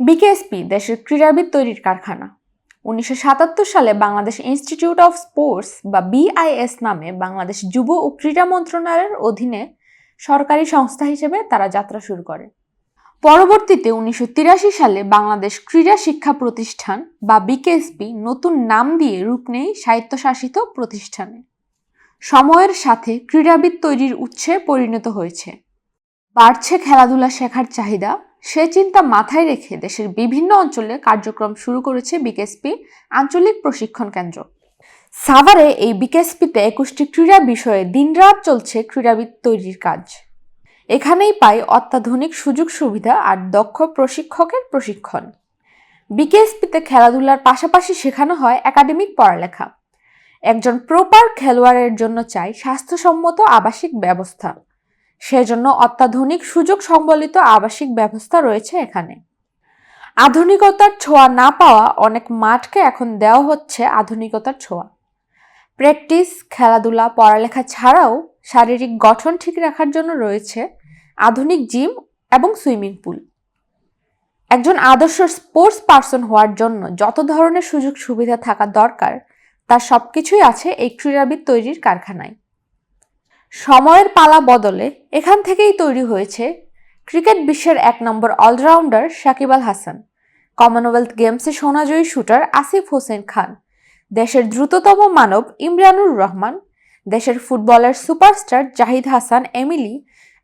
BKSP, দেশের ক্রীড়াবিদ তৈরির কারখানা। উনিশশো সাতাত্তর সালে বাংলাদেশ ইনস্টিটিউট অফ স্পোর্টস বা বিআইএস নামে বাংলাদেশ যুব ও ক্রীড়া মন্ত্রণালয়ের অধীনে সরকারি সংস্থা হিসেবে তারা যাত্রা শুরু করে। পরবর্তীতে উনিশশো তিরাশি সালে বাংলাদেশ ক্রীড়া শিক্ষা প্রতিষ্ঠান বা বিকেএসপি নতুন নাম দিয়ে রূপ নেই স্বায়ত্তশাসিত প্রতিষ্ঠানে। সময়ের সাথে ক্রীড়াবিদ তৈরির উৎসে পরিণত হয়েছে। বাড়ছে খেলাধুলা শেখার চাহিদা সে চিন্তা মাথায় রেখে দেশের বিভিন্ন অঞ্চলে কার্যক্রম শুরু করেছে বিকেএসপি আঞ্চলিক প্রশিক্ষণ কেন্দ্র। সাভারে এই বিকেএসপিতে একুশটি ক্রীড়া বিষয়ে দিনরাত চলছে ক্রীড়াবিদ তৈরির কাজ। এখানেই পাই অত্যাধুনিক সুযোগ সুবিধা আর দক্ষ প্রশিক্ষকের প্রশিক্ষণ। বিকেএসপিতে খেলাধুলার পাশাপাশি শেখানো হয় একাডেমিক পড়ালেখা। একজন প্রপার খেলোয়াড়ের জন্য চাই স্বাস্থ্যসম্মত আবাসিক ব্যবস্থা। সেজন্য অত্যাধুনিক সুযোগ সম্বলিত আবাসিক ব্যবস্থা রয়েছে এখানে। আধুনিকতার ছোঁয়া না পাওয়া অনেক মাঠকে এখন দেওয়া হচ্ছে আধুনিকতার ছোঁয়া। প্র্যাকটিস, খেলাধুলা, পড়ালেখা ছাড়াও শারীরিক গঠন ঠিক রাখার জন্য রয়েছে আধুনিক জিম এবং সুইমিং পুল। একজন আদর্শ স্পোর্টস পার্সন হওয়ার জন্য যত ধরনের সুযোগ সুবিধা থাকা দরকার, তার সব কিছুই আছে এই ক্রীড়াবিদ তৈরির কারখানায়। সময়ের পালা বদলে এখান থেকেই তৈরি হয়েছে ক্রিকেট বিশ্বের এক নম্বর অলরাউন্ডার সাকিব আল হাসান, কমনওয়েলথ গেমসে সোনাজয়ী শুটার আসিফ হোসেন খান, দেশের দ্রুততম মানব ইমরানুর রহমান, দেশের ফুটবলের সুপারস্টার জাহিদ হাসান এমিলি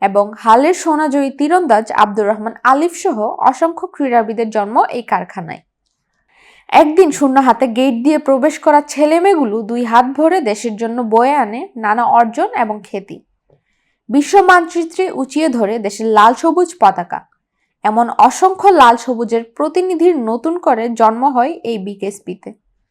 এবং হালের সোনাজয়ী তীরন্দাজ আব্দুর রহমান আলিফ সহ অসংখ্য ক্রীড়াবিদের জন্ম এই কারখানায়। একদিন শূন্য হাতে গেট দিয়ে প্রবেশ করা ছেলেমেয়েগুলো দুই হাত ভরে দেশের জন্য বয়ে আনে নানা অর্জন এবং খ্যাতি। বিশ্ব মানচিত্রে উঁচিয়ে ধরে দেশের লাল সবুজ পতাকা। এমন অসংখ্য লাল সবুজের প্রতিনিধির নতুন করে জন্ম হয় এই বিকেএসপিতে।